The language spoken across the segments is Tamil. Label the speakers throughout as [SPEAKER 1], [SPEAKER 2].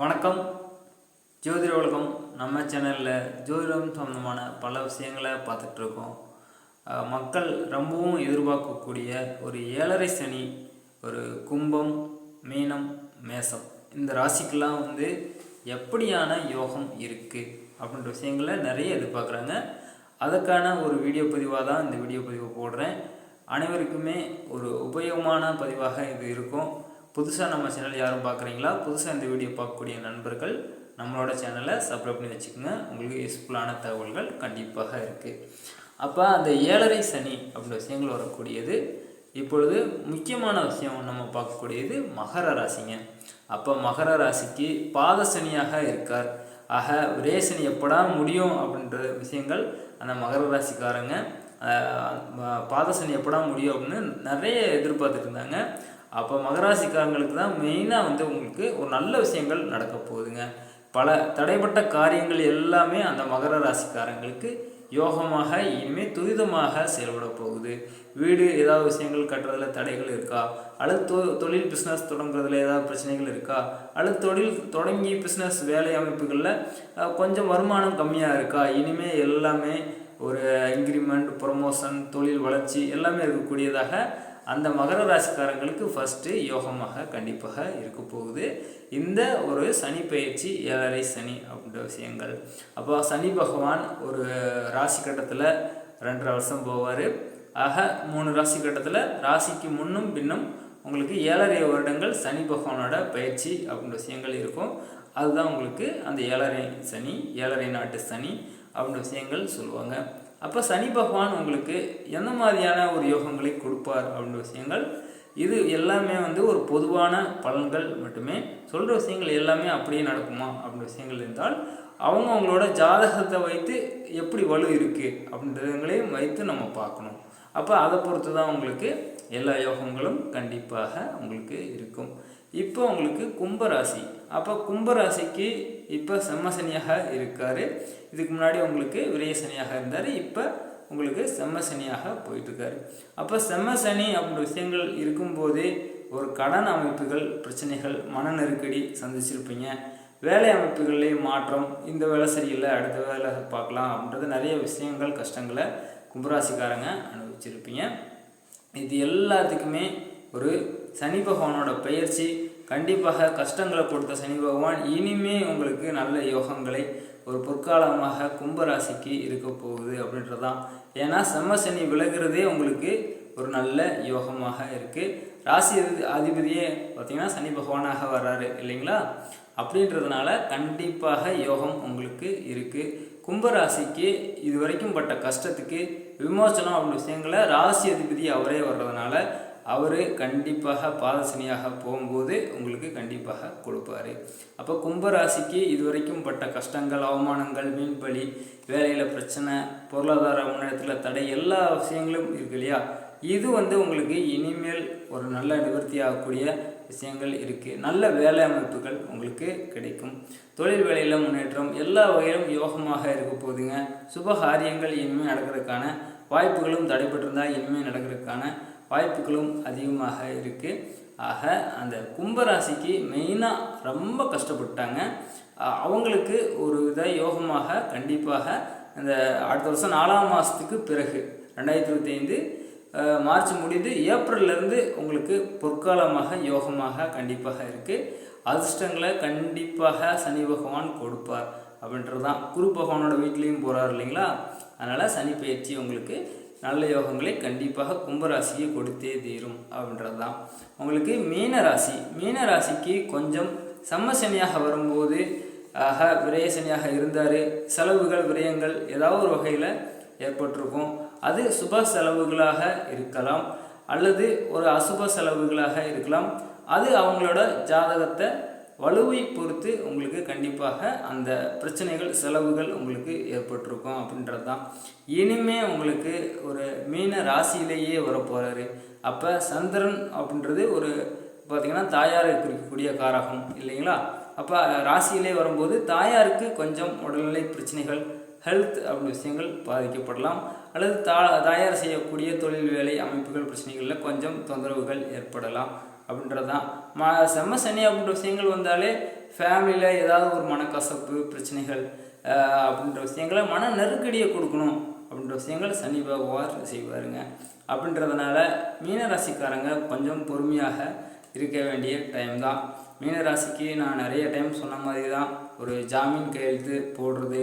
[SPEAKER 1] வணக்கம். ஜோதிட உலகம் நம்ம சேனலில் ஜோதிடம் சம்மந்தமான பல விஷயங்களை பார்த்துட்ருக்கோம். மக்கள் ரொம்பவும் எதிர்பார்க்கக்கூடிய ஒரு ஏழரை சனி ஒரு கும்பம் மீனம் மேசம். இந்த ராசிக்கெல்லாம் வந்து எப்படியான யோகம் இருக்குது அப்படின்ற விஷயங்களை நிறைய எதிர்பார்க்குறாங்க. அதற்கான ஒரு வீடியோ பதிவாக தான் இந்த வீடியோ பதிவை போடுறேன். அனைவருக்குமே ஒரு உபயோகமான பதிவாக இது இருக்கும். புதுசாக நம்ம சேனல் யாரும் பார்க்குறீங்களா? புதுசாக இந்த வீடியோ பார்க்கக்கூடிய நண்பர்கள் நம்மளோட சேனலை சப்ஸ்கிரைப் பண்ணி வச்சுக்கோங்க. உங்களுக்கு யூஸ்ஃபுல்லான தகவல்கள் கண்டிப்பாக இருக்குது அப்போ அந்த ஏழரை சனி அப்படின்ற விஷயங்கள் வரக்கூடியது. இப்பொழுது முக்கியமான விஷயம் நம்ம பார்க்கக்கூடியது மகர ராசிங்க. அப்போ மகர ராசிக்கு பாத சனியாக இருக்கார். ஆக ஒரே சனி எப்படா முடியும் அப்படின்ற விஷயங்கள் அந்த மகர ராசிக்காரங்க பாத சனி எப்படா முடியும் அப்படின்னு நிறைய எதிர்பார்த்துட்டு இருந்தாங்க. அப்போ மகராசிக்காரங்களுக்கு தான் மெயினாக வந்து உங்களுக்கு ஒரு நல்ல விஷயங்கள் நடக்க போகுதுங்க. பல தடைப்பட்ட காரியங்கள் எல்லாமே அந்த மகர ராசிக்காரங்களுக்கு யோகமாக இனிமேல் துரிதமாக செயல்பட போகுது. வீடு ஏதாவது விஷயங்கள் கட்டுறதுல தடைகள் இருக்கா? அல்லது தொ தொழில் பிஸ்னஸ் தொடங்குறதுல ஏதாவது பிரச்சனைகள் இருக்கா? அல்லது தொழில் தொடங்கி பிஸ்னஸ் வேலை அமைப்புகளில் கொஞ்சம் வருமானம் கம்மியாக இருக்கா? இனிமேல் எல்லாமே ஒரு இன்க்ரிமெண்ட் ப்ரொமோஷன் தொழில் வளர்ச்சி எல்லாமே இருக்கக்கூடியதாக அந்த மகர ராசிக்காரங்களுக்கு ஃபஸ்ட்டு யோகமாக கண்டிப்பாக இருக்க போகுது. இந்த ஒரு சனி பயிற்சி ஏழரை சனி அப்படின்ற விஷயங்கள். அப்போ சனி பகவான் ஒரு ராசி கட்டத்தில் ரெண்டரை வருஷம் போவார். ஆக மூணு ராசி கட்டத்தில் ராசிக்கு முன்னும் பின்னும் உங்களுக்கு ஏழரை வருடங்கள் சனி பகவானோட பயிற்சி அப்படின்ற விஷயங்கள் இருக்கும். அதுதான் உங்களுக்கு அந்த ஏழரை சனி ஏழரை நாட்டு சனி அப்படின்ற விஷயங்கள் சொல்லுவாங்க. அப்போ சனி பகவான் உங்களுக்கு எந்த மாதிரியான ஒரு யோகங்களை கொடுப்பார் அப்படின்ற விஷயங்கள் இது எல்லாமே வந்து ஒரு பொதுவான பலன்கள் மட்டுமே. சொல்கிற விஷயங்கள் எல்லாமே அப்படியே நடக்குமா அப்படின்ற விஷயங்கள் இருந்தால் அவங்க அவங்களோட ஜாதகத்தை வைத்து எப்படி வலு இருக்குது அப்படின்றதுங்களையும் வைத்து நம்ம பார்க்கணும். அப்போ அதை பொறுத்து தான் உங்களுக்கு எல்லா யோகங்களும் கண்டிப்பாக உங்களுக்கு இருக்கும். இப்போ உங்களுக்கு கும்பராசி. அப்போ கும்பராசிக்கு இப்போ செம்ம சனியாக இருக்கார். இதுக்கு முன்னாடி உங்களுக்கு விரைய சனியாக இருந்தார். இப்போ உங்களுக்கு செம்ம சனியாக போயிட்டுருக்காரு. அப்போ செம்ம சனி அப்படின்ற விஷயங்கள் இருக்கும்போது ஒரு கடன் அமைப்புகள் பிரச்சனைகள் மன நெருக்கடி சந்திச்சிருப்பீங்க. வேலை அமைப்புகள்லேயும் மாற்றம் இந்த வேலை சரியில்லை அடுத்த வேலை பார்க்கலாம் அப்படின்றது நிறைய விஷயங்கள் கஷ்டங்களை கும்பராசிக்காரங்க அனுபவிச்சிருப்பீங்க. இது எல்லாத்துக்குமே ஒரு சனி பகவானோட பயிற்சி கண்டிப்பாக கஷ்டங்களை கொடுத்த சனி பகவான் இனிமே உங்களுக்கு நல்ல யோகங்களை ஒரு பொற்காலமாக கும்பராசிக்கு இருக்க போகுது அப்படின்றதான் ஏன்னா செம்ம சனி விலகிறதே உங்களுக்கு ஒரு நல்ல யோகமாக இருக்குது ராசி அதிபதியே பார்த்திங்கன்னா சனி பகவானாக வர்றாரு இல்லைங்களா? அப்படின்றதுனால கண்டிப்பாக யோகம் உங்களுக்கு இருக்குது கும்பராசிக்கு இது வரைக்கும் பட்ட கஷ்டத்துக்கு விமோசனம் அப்படின்னு விஷயங்களை ராசி அதிபதி அவரே வர்றதுனால அவர் கண்டிப்பாக பாதசனியாக போகும்போது உங்களுக்கு கண்டிப்பாக கொடுப்பாரு. அப்போ கும்பராசிக்கு இது வரைக்கும் பட்ட கஷ்டங்கள் அவமானங்கள் மீன்பலி வேலையில் பிரச்சனை பொருளாதார முன்னேற்றத்தில் தடை எல்லா விஷயங்களும் இருக்கு இல்லையா? இது வந்து உங்களுக்கு இனிமேல் ஒரு நல்ல நிவர்த்தி ஆகக்கூடிய விஷயங்கள் இருக்குது நல்ல வேலை அமைப்புகள் உங்களுக்கு கிடைக்கும். தொழில் வேலையில் முன்னேற்றம் எல்லா வகையிலும் யோகமாக இருக்க போதுங்க சுபகாரியங்கள் இனிமேல் நடக்கிறதுக்கான வாய்ப்புகளும் தடைபட்டிருந்தால் இனிமேல் நடக்கிறதுக்கான வாய்ப்புகளும் அதிகமாக இருக்குது ஆக அந்த கும்பராசிக்கு மெயினாக ரொம்ப கஷ்டப்பட்டாங்க. அவங்களுக்கு ஒரு வித யோகமாக கண்டிப்பாக இந்த அடுத்த வருஷம் நாலாம் மாதத்துக்கு பிறகு ரெண்டாயிரத்தி இருபத்தி ஐந்து மார்ச் முடிந்து ஏப்ரல்லேருந்து உங்களுக்கு பொற்காலமாக யோகமாக கண்டிப்பாக இருக்குது அதிர்ஷ்டங்களை கண்டிப்பாக சனி பகவான் கொடுப்பார் அப்படின்றது தான் குரு பகவானோட வீட்லேயும் போகிறார் இல்லைங்களா? அதனால் சனி பயிற்சி உங்களுக்கு நல்ல யோகங்களை கண்டிப்பாக கும்பராசியை கொடுத்தே தீரும் அப்படின்றது தான் உங்களுக்கு மீனராசி மீனராசிக்கு கொஞ்சம் செம்ம சனியாக வரும்போது ஆக விரய சனியாக இருந்தார் செலவுகள் விரயங்கள் ஏதாவது ஒரு வகையில் ஏற்பட்டிருக்கும். அது சுப செலவுகளாக இருக்கலாம். அல்லது ஒரு அசுப செலவுகளாக இருக்கலாம். அது அவங்களோட ஜாதகத்தை வலுவை பொறுத்து உங்களுக்கு கண்டிப்பாக அந்த பிரச்சனைகள் செலவுகள் உங்களுக்கு ஏற்பட்டிருக்கும் அப்படின்றது தான் இனிமே உங்களுக்கு ஒரு மீன ராசியிலேயே வரப்போகிறாரு அப்போ சந்திரன் அப்படின்றது ஒரு பார்த்திங்கன்னா தாயாருக்கு இருக்கக்கூடிய காரகம் இல்லைங்களா? அப்போ ராசியிலே வரும்போது தாயாருக்கு கொஞ்சம் உடல்நிலை பிரச்சனைகள் ஹெல்த் அப்படி விஷயங்கள் பாதிக்கப்படலாம். அல்லது தா தயார் செய்யக்கூடிய தொழில் வேலை அமைப்புகள் பிரச்சனைகளில் கொஞ்சம் தொந்தரவுகள் ஏற்படலாம். அப்படின்றது தான் ம செம்ம சனி அப்படின்ற விஷயங்கள் வந்தாலே ஃபேமிலியில் ஏதாவது ஒரு மனக்கசப்பு பிரச்சனைகள் அப்படின்ற விஷயங்களை மன நெருக்கடியை கொடுக்கணும். அப்படின்ற விஷயங்கள் சனி பகவான் செய்வாருங்க. அப்படின்றதுனால மீனராசிக்காரங்க கொஞ்சம் பொறுமையாக இருக்க வேண்டிய டைம் தான் மீனராசிக்கு நான் நிறைய டைம் சொன்ன மாதிரி தான் ஒரு ஜாமீன் கையெழுத்து போடுறது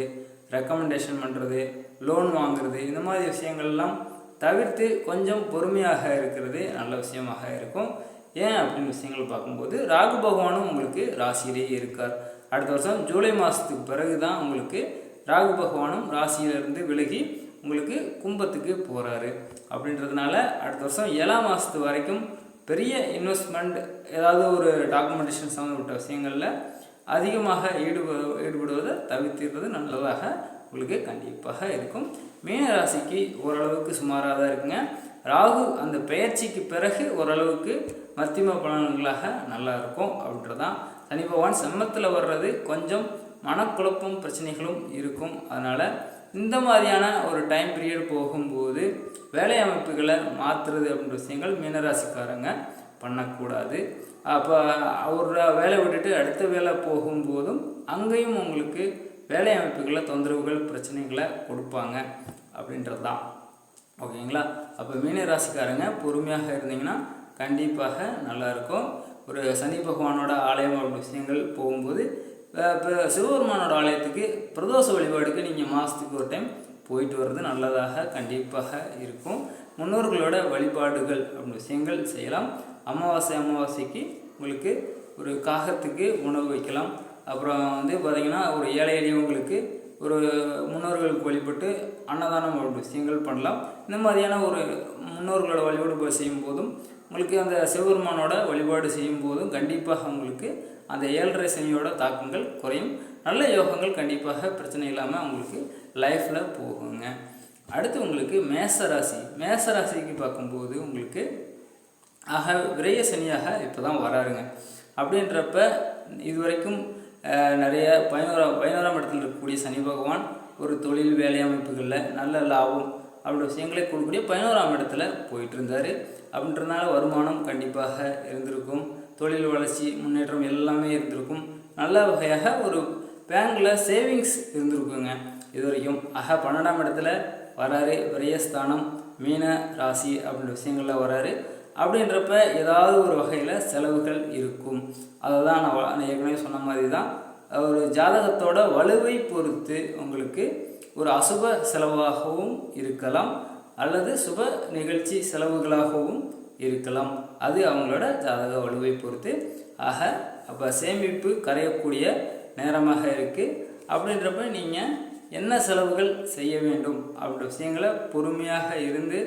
[SPEAKER 1] ரெக்கமெண்டேஷன் பண்ணுறது லோன் வாங்குறது இந்த மாதிரி விஷயங்கள்லாம் தவிர்த்து கொஞ்சம் பொறுமையாக இருக்கிறது நல்ல விஷயமாக இருக்கும். ஏன் அப்படின்னு விஷயங்கள் பார்க்கும்போது ராகு பகவானும் உங்களுக்கு ராசியிலேயே இருக்கார். அடுத்த வருஷம் ஜூலை மாதத்துக்கு பிறகு தான் உங்களுக்கு ராகு பகவானும் ராசியிலிருந்து விலகி உங்களுக்கு கும்பத்துக்கு போகிறாரு அப்படின்றதுனால அடுத்த வருஷம் ஏழாம் மாதத்து வரைக்கும் பெரிய இன்வெஸ்ட்மெண்ட் ஏதாவது ஒரு டாக்குமெண்டேஷன் சம்மந்தப்பட்ட விஷயங்களில் அதிகமாக ஈடுப ஈடுபடுவதை தவிர்த்திருப்பது நல்லதாக உங்களுக்கு கண்டிப்பாக இருக்கும். மீன ராசிக்கு ஓரளவுக்கு சுமாராக தான் இருக்குங்க. ராகு அந்த பெயர்ச்சிக்கு பிறகு ஓரளவுக்கு மத்தியம பலன்களாக நல்லா இருக்கும் அப்படின்றதான். சனி பகவான் செம்மத்தில் வர்றது கொஞ்சம் மனக்குழப்பம் பிரச்சனைகளும் இருக்கும். அதனால் இந்த மாதிரியான ஒரு டைம் பீரியட் போகும்போது வேலை அமைப்புகளை மாற்றுறது அப்படின்ற விஷயங்கள் மீனராசிக்காரங்க பண்ணக்கூடாது. அப்போ அவர் வேலை விட்டுட்டு அடுத்த வேலை போகும்போதும் அங்கேயும் உங்களுக்கு வேலை அமைப்புகளை தொந்தரவுகள் பிரச்சனைகளை கொடுப்பாங்க அப்படின்றது தான் ஓகேங்களா? அப்போ மீனராசிக்காரங்க பொறுமையாக இருந்தீங்கன்னா கண்டிப்பாக நல்லாயிருக்கும். ஒரு சனி பகவானோட ஆலயம் அப்படி விஷயங்கள் போகும்போது இப்போ சிவபெருமானோட ஆலயத்துக்கு பிரதோஷ வழிபாடுக்கு நீங்கள் மாதத்துக்கு ஒரு டைம் போயிட்டு வர்றது நல்லதாக கண்டிப்பாக இருக்கும். முன்னோர்களோட வழிபாடுகள் அப்படி விஷயங்கள் செய்யலாம். அமாவாசை அமாவாசைக்கு உங்களுக்கு ஒரு காகத்துக்கு உணவு வைக்கலாம். அப்புறம் வந்து பார்த்திங்கன்னா ஒரு ஏழை எளியவங்களுக்கு ஒரு முன்னோர்களுக்கு வழிபட்டு அன்னதானம் அப்படி விஷயங்கள் பண்ணலாம். இந்த மாதிரியான ஒரு முன்னோர்களோட வழிபாடு செய்யும் போதும் உங்களுக்கு அந்த சிவபெருமானோட வழிபாடு செய்யும் போதும் கண்டிப்பாக உங்களுக்கு அந்த ஏழரை சனியோட தாக்கங்கள் குறையும். நல்ல யோகங்கள் கண்டிப்பாக பிரச்சனை இல்லாமல் உங்களுக்கு லைஃப்பில் போகுங்க. அடுத்து உங்களுக்கு மேசராசி. மேசராசிக்கு பார்க்கும்போது உங்களுக்கு ஆக விரய சனியாக இப்போ தான் வராருங்க. அப்படின்றப்ப இது வரைக்கும் நிறைய பதினோரா பதினோராம் இடத்துல இருக்கக்கூடிய சனி பகவான் ஒரு தொழில் வேலை அமைப்புகளில் நல்ல லாபம் அப்படி விஷயங்களை கொடுக்கக்கூடிய பதினோராம் இடத்துல போயிட்டு இருந்தார் அப்படின்றதுனால வருமானம் கண்டிப்பாக இருந்திருக்கும். தொழில் வளர்ச்சி முன்னேற்றம் எல்லாமே இருந்திருக்கும். நல்ல வகையாக ஒரு பேங்க்கில் சேவிங்ஸ் இருந்திருக்குங்க. இது வரைக்கும் ஆக பன்னெண்டாம் இடத்துல வராரு. விரயஸ்தானம் மீன ராசி அப்படின்ற விஷயங்களில் வராரு. அப்படின்றப்ப ஏதாவது ஒரு வகையில் செலவுகள் இருக்கும். அதை தான் நான் ஏற்கனவே சொன்ன மாதிரி தான் ஒரு ஜாதகத்தோட வலுவை பொறுத்து உங்களுக்கு ஒரு அசுப செலவாகவும் இருக்கலாம் அல்லது சுப நிகழ்ச்சி செலவுகளாகவும் இருக்கலாம். அது அவங்களோட ஜாதக வலுவை பொறுத்து. ஆக அப்போ சேமிப்பு கரையக்கூடிய நேரமாக இருக்குது அப்படின்றப்ப நீங்கள் என்ன செலவுகள் செய்ய வேண்டும்? அப்படின்ற விஷயங்களை பொறுமையாக இருந்து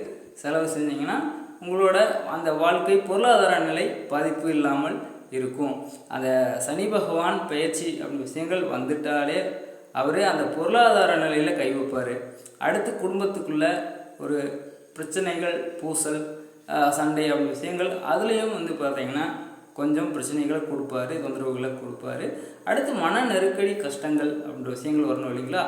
[SPEAKER 1] செலவு செஞ்சீங்கன்னா உங்களோட அந்த வாழ்க்கை பொருளாதார நிலை பாதிப்பு இல்லாமல் இருக்கும். அந்த சனி பகவான் பயிற்சி அப்படின்ற விஷயங்கள் வந்துட்டாலே அவர் அந்த பொருளாதார நிலையில் கை வைப்பார். அடுத்து குடும்பத்துக்குள்ள ஒரு பிரச்சனைகள் பூசல் சண்டை அப்படி விஷயங்கள் அதுலேயும் வந்து பார்த்தீங்கன்னா கொஞ்சம் பிரச்சனைகளை கொடுப்பாரு தொந்தரவுகளை கொடுப்பாரு. அடுத்து மன நெருக்கடி கஷ்டங்கள் அப்படின்ற விஷயங்கள் வரணும் இல்லைங்களா?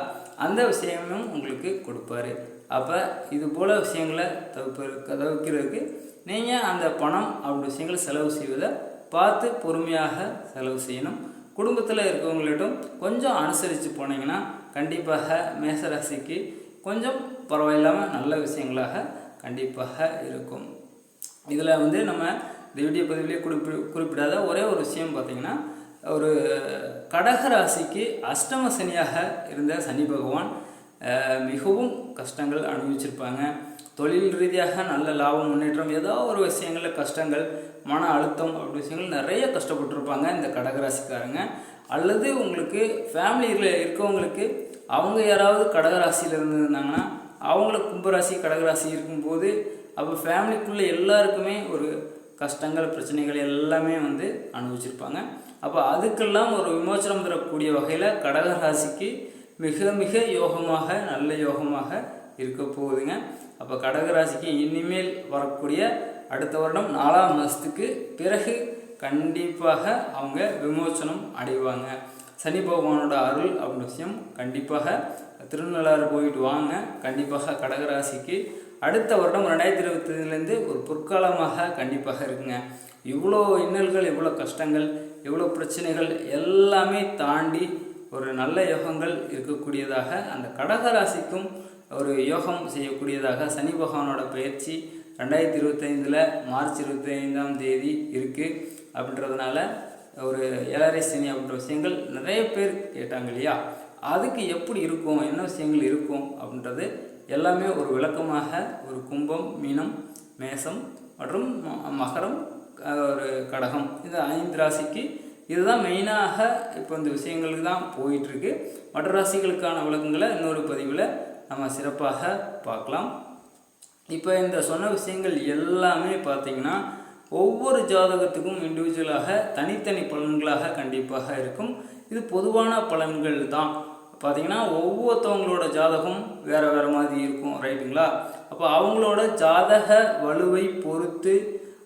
[SPEAKER 1] அந்த விஷயமும் உங்களுக்கு கொடுப்பாரு. அப்போ இது போல் விஷயங்களை தவிர்ப்ப தவிர்க்கிறதுக்கு நீங்கள் அந்த பணம் அப்படி விஷயங்களை செலவு செய்வதை பார்த்து பொறுமையாக செலவு செய்யணும். குடும்பத்தில் இருக்கவங்கள்ட்டும் கொஞ்சம் அனுசரித்து போனீங்கன்னா கண்டிப்பாக மேசராசிக்கு கொஞ்சம் பரவாயில்லாமல் நல்ல விஷயங்களாக கண்டிப்பாக இருக்கும். இதில் வந்து நம்ம இந்த வீடியோ பதிவிலே குறிப்பி குறிப்பிடாத ஒரே ஒரு விஷயம் பார்த்தீங்கன்னா ஒரு கடக ராசிக்கு அஷ்டம சனியாக இருந்த சனி பகவான் மிகவும் கஷ்டங்கள் அனுபவிச்சிருப்பாங்க. தொழில் ரீதியாக நல்ல லாபம் முன்னேற்றம் ஏதோ ஒரு விஷயங்களில் கஷ்டங்கள் மன அழுத்தம் அப்படி விஷயங்கள் நிறைய கஷ்டப்பட்டிருப்பாங்க இந்த கடகராசிக்காரங்க. அல்லது உங்களுக்கு ஃபேமிலியில் இருக்கவங்களுக்கு அவங்க யாராவது கடகராசியில் இருந்திருந்தாங்கன்னா அவங்களுக்கு கும்பராசி கடகராசி இருக்கும்போது அப்போ ஃபேமிலிக்குள்ளே எல்லாருக்குமே ஒரு கஷ்டங்கள் பிரச்சனைகள் எல்லாமே வந்து அனுபவிச்சிருப்பாங்க. அப்போ அதுக்கெல்லாம் ஒரு விமோசனம் தரக்கூடிய வகையில் கடகராசிக்கு மிக மிக யோகமாக நல்ல யோகமாக இருக்க போகுதுங்க. அப்போ கடகராசிக்கு இனிமேல் வரக்கூடிய அடுத்த வருடம் நாலாம் மாதத்துக்கு பிறகு கண்டிப்பாக அவங்க விமோசனம் அடைவாங்க. சனி பகவானோட அருள் அப்படின்ற விஷயம் கண்டிப்பாக திருநள்ளாறு போயிட்டு வாங்க. கண்டிப்பாக கடகராசிக்கு அடுத்த வருடம் ரெண்டாயிரத்தி இருபத்திலேருந்து ஒரு பொற்காலமாக கண்டிப்பாக இருக்குங்க. இவ்வளோ இன்னல்கள் இவ்வளோ கஷ்டங்கள் இவ்வளோ பிரச்சனைகள் எல்லாமே தாண்டி ஒரு நல்ல யோகங்கள் இருக்கக்கூடியதாக அந்த கடக ராசிக்கும் ஒரு யோகம் செய்யக்கூடியதாக சனி பகவானோட பயிற்சி ரெண்டாயிரத்தி இருபத்தைந்தில் மார்ச் இருபத்தி ஐந்தாம் தேதி இருக்குது அப்படின்றதுனால ஒரு ஏழரை சனி அப்படின்ற விஷயங்கள் நிறைய பேர் கேட்டாங்க இல்லையா? அதுக்கு எப்படி இருக்கும்? என்ன விஷயங்கள் இருக்கும்? அப்படின்றது எல்லாமே ஒரு விளக்கமாக ஒரு கும்பம் மீனம் மேசம் மற்றும் மகரம் ஒரு கடகம். இந்த ஐந்து ராசிக்கு இதுதான் மெயினாக இப்போ இந்த விஷயங்களுக்கு தான் போயிட்டுருக்கு. மற்ற ராசிகளுக்கான விளக்கங்களை இன்னொரு பதிவில் நம்ம சிறப்பாக பார்க்கலாம். இப்போ இந்த சொன்ன விஷயங்கள் எல்லாமே பார்த்தீங்கன்னா ஒவ்வொரு ஜாதகத்துக்கும் இண்டிவிஜுவலாக தனித்தனி பலன்களாக கண்டிப்பாக இருக்கும். இது பொதுவான பலன்கள் தான். பார்த்திங்கன்னா ஒவ்வொருத்தவங்களோட ஜாதகம் வேறு வேறு மாதிரி இருக்கும் ரைட்டுங்களா அப்போ அவங்களோட ஜாதக வலுவை பொறுத்து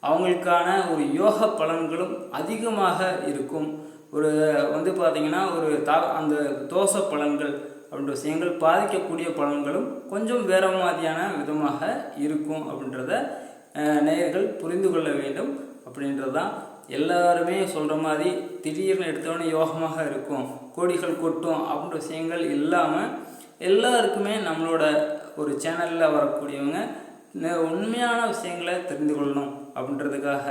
[SPEAKER 1] அவங்களுக்கான ஒரு யோக பலன்களும் அதிகமாக இருக்கும். ஒரு வந்து பார்த்திங்கன்னா ஒரு தா அந்த தோசை பலன்கள் அப்படின்ற விஷயங்கள் பாதிக்கக்கூடிய பலன்களும் கொஞ்சம் வேற மாதிரியான விதமாக இருக்கும் அப்படின்றத நேயர்கள் புரிந்து கொள்ள வேண்டும். அப்படின்றதான் எல்லாருமே சொல்கிற மாதிரி திடீர்னு எடுத்தவொடனே யோகமாக இருக்கும். கோடிகள் கொட்டும் அப்படின்ற விஷயங்கள் இல்லாமல் எல்லாருக்குமே நம்மளோட ஒரு சேனலில் வரக்கூடியவங்க உண்மையான விஷயங்களை தெரிந்து கொள்ளணும். அப்படின்றதுக்காக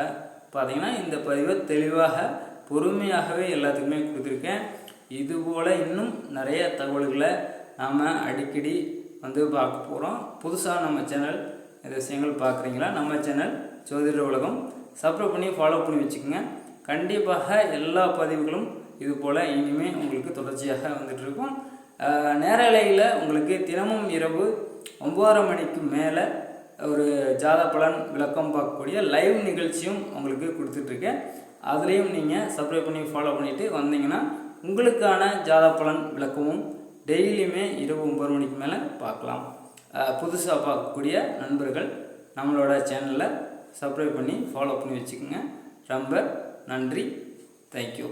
[SPEAKER 1] பார்த்தீங்கன்னா இந்த பதிவை தெளிவாக பொறுமையாகவே எல்லாத்துக்குமே கொடுத்துருக்கேன். இதுபோல் இன்னும் நிறைய தகவல்களை நாம் அடிக்கடி வந்து பார்க்க போகிறோம் புதுசாக நம்ம சேனல் இந்த விஷயங்கள் பார்க்குறீங்களா? நம்ம சேனல் ஜோதிட உலகம். சப்ஸ்கிரைப் பண்ணி ஃபாலோ பண்ணி வச்சுக்கோங்க. கண்டிப்பாக எல்லா பதிவுகளும் இது போல் இனிமேல் உங்களுக்கு தொடர்ச்சியாக வந்துட்டுருக்கும் நேரலையில் உங்களுக்கு தினமும் இரவு ஒம்பதரை மணிக்கு மேலே ஒரு ஜாத பலன் விளக்கம் பார்க்கக்கூடிய லைவ் நிகழ்ச்சியும் உங்களுக்கு கொடுத்துட்ருக்கேன் அதுலேயும் நீங்கள் சப்ஸ்கிரைப் பண்ணி ஃபாலோ பண்ணிவிட்டு வந்தீங்கன்னா உங்களுக்கான ஜாத பலன் விளக்கமும் டெய்லியுமே இரவு ஒம்பது மணிக்கு மேலே பார்க்கலாம். புதுசாக பார்க்கக்கூடிய நண்பர்கள் நம்மளோட சேனலை சப்ஸ்கிரைப் பண்ணி ஃபாலோ பண்ணி வச்சுக்கோங்க. ரொம்ப நன்றி. தேங்க்யூ